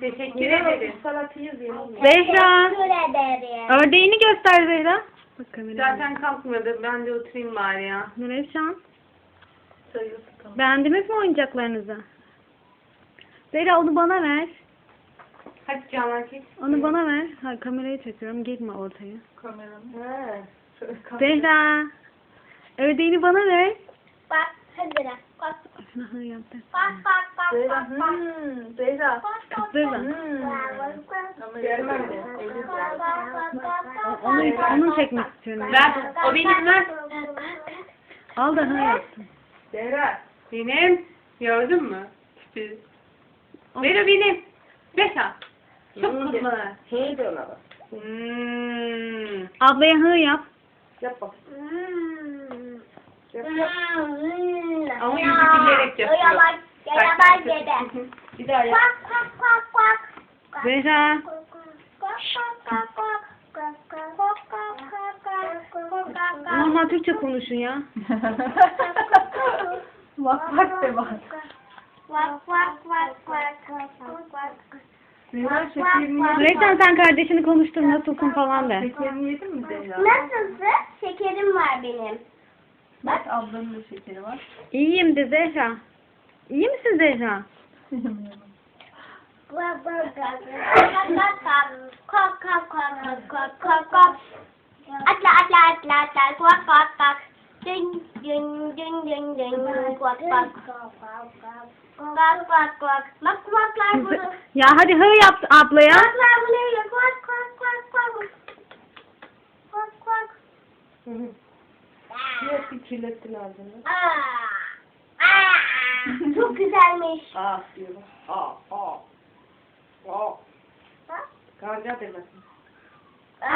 Teşekkür ederim. Zehra. Teşekkür ederim. Ördeğini göster Zehra. Bak kameraya. Zaten kalkmıyordu. Ben de oturayım bari ya. Nurevşan. Beğendiniz mi oyuncaklarınızı? Zehra onu bana ver. Hadi Canan geç. Onu bana ver. Ha, kamerayı çekiyorum. Girme ortaya. Kameranın. He. Şöyle kamera. Zehra. Ördeğini bana ver. Bak hadi bak. Bak Aha yaptı. bak bak bak Zehra. bak bak. Hmm. Zehra. Onu, onu çekmek istiyorum. Ver. O benim ver. Al da ha. Zehra. Benim. Gördün mü? Ver o benim. Zehra. Çok de ona bak. Hmm. Ablaya hı yap. Yap bak. Hmm. Ama yüzü gülerek yapıyor. Yalan, yalan dede. Bir daha yap. Bak bak bak bak. Zehra. Normal Türkçe konuşun ya. Bak bak de bak. Vak vak vak vak vak vak. Zehra şekerini yedin Zeytan mi? sen kardeşini konuştur nasılsın falan de. Şekerini yedin mi Zehra? Nasılsın? Şekerim var benim. Ablanın da şekeri var. İyiyim de Zehra. İyi misin Zehra? Atla atla atla atla kalk kalk kalk. Dün dün dün dün dün kalk kalk. Kalk kalk kalk. Bak kulaklar bunu. Ya hadi hı yap ablaya. Kulaklar bunu yiyor. Kalk kalk kalk kalk. Kalk kalk. Yok bir kirlettin ağzını. Aa. Aa. Çok güzelmiş. Aa diyor bak. Aa aa. Aa. Bak. Karga demesin.